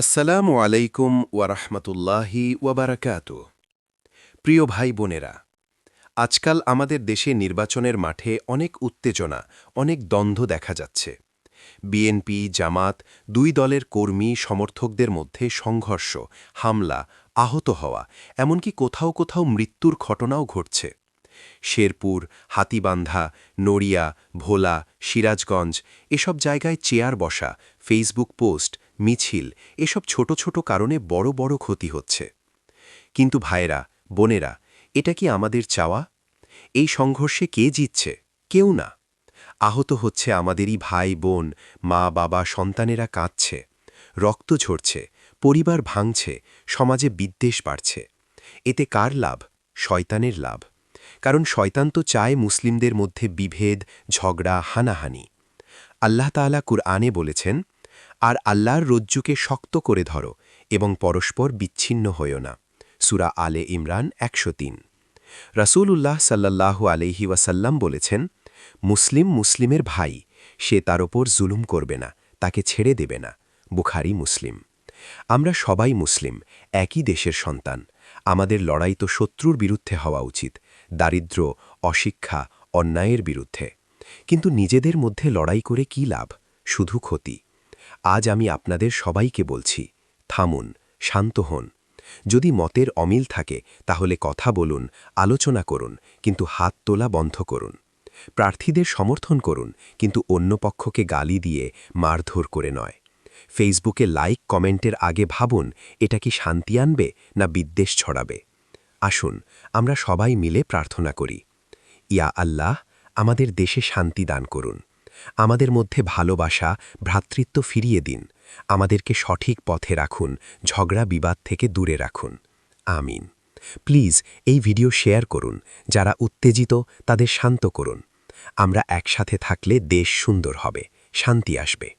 আসসালামু আলাইকুম ওয়ারহমতুল্লাহি ওয়াবারাকাত প্রিয় ভাই বোনেরা, আজকাল আমাদের দেশে নির্বাচনের মাঠে অনেক উত্তেজনা, অনেক দ্বন্দ্ব দেখা যাচ্ছে। বিএনপি, জামাত দুই দলের কর্মী, সমর্থকদের মধ্যে সংঘর্ষ, হামলা, আহত হওয়া, এমনকি কোথাও কোথাও মৃত্যুর ঘটনাও ঘটছে। শেরপুর, হাতিবান্ধা, নড়িয়া, ভোলা, সিরাজগঞ্জ, এসব জায়গায় চেয়ার বসা, ফেসবুক পোস্ট মিছিল, এসব ছোট ছোট কারণে বড় বড় ক্ষতি হচ্ছে। কিন্তু ভাইয়েরা, বোনেরা, এটা কি আমাদের চাওয়া? এই সংঘর্ষে কে জিতছে? কেউ না। আহত হচ্ছে আমাদেরই ভাই, বোন, মা, বাবা, সন্তানেরা কাঁদছে, রক্ত ঝরছে, পরিবার ভাঙছে, সমাজে বিদ্বেষ বাড়ছে। এতে কার লাভ? শয়তানের লাভ। কারণ শয়তান তো চায় মুসলিমদের মধ্যে বিভেদ, ঝগড়া, হানাহানি। আল্লাহ তাআলা কুরআনে বলেছেন আর আল্লাহর রজ্জুকে শক্ত করে ধরো এবং পরস্পর বিচ্ছিন্ন হইও না। সুরা আলে ইমরান একশো তিন। রাসূলুল্লাহ সাল্লাল্লাহু আলহি ওয়াসাল্লাম বলেছেন, মুসলিম মুসলিমের ভাই, সে তার ওপর জুলুম করবে না, তাকে ছেড়ে দেবে না। বুখারি, মুসলিম। আমরা সবাই মুসলিম, একই দেশের সন্তান। আমাদের লড়াই তো শত্রুর বিরুদ্ধে হওয়া উচিত দারিদ্র অশিক্ষা, অন্যায়ের বিরুদ্ধে। কিন্তু নিজেদের মধ্যে লড়াই করে কি লাভ? শুধু ক্ষতি। আজ আমি আপনাদের সবাইকে বলছি, থামুন, শান্ত হন। যদি মতের অমিল থাকে, তাহলে কথা বলুন, আলোচনা করুন, কিন্তু হাত তোলা বন্ধ করুন। প্রার্থীদের সমর্থন করুন, কিন্তু অন্য পক্ষকে গালি দিয়ে মারধর করে নয়। ফেসবুকে লাইক কমেন্টের আগে ভাবুন, এটা কি শান্তি আনবে না বিদ্বেষ ছড়াবে। আসুন, আমরা সবাই মিলে প্রার্থনা করি। ইয়া আল্লাহ, আমাদের দেশে শান্তি দান করুন। আমাদের মধ্যে ভালোবাসা, ভ্রাতৃত্ব ফিরিয়ে দিন। আমাদেরকে সঠিক পথে রাখুন, ঝগড়া বিবাদ থেকে দূরে রাখুন। আমিন। প্লিজ, এই ভিডিও শেয়ার করুন। যারা উত্তেজিত, তাদের শান্ত করুন। আমরা একসাথে থাকলে দেশ সুন্দর হবে, শান্তি আসবে।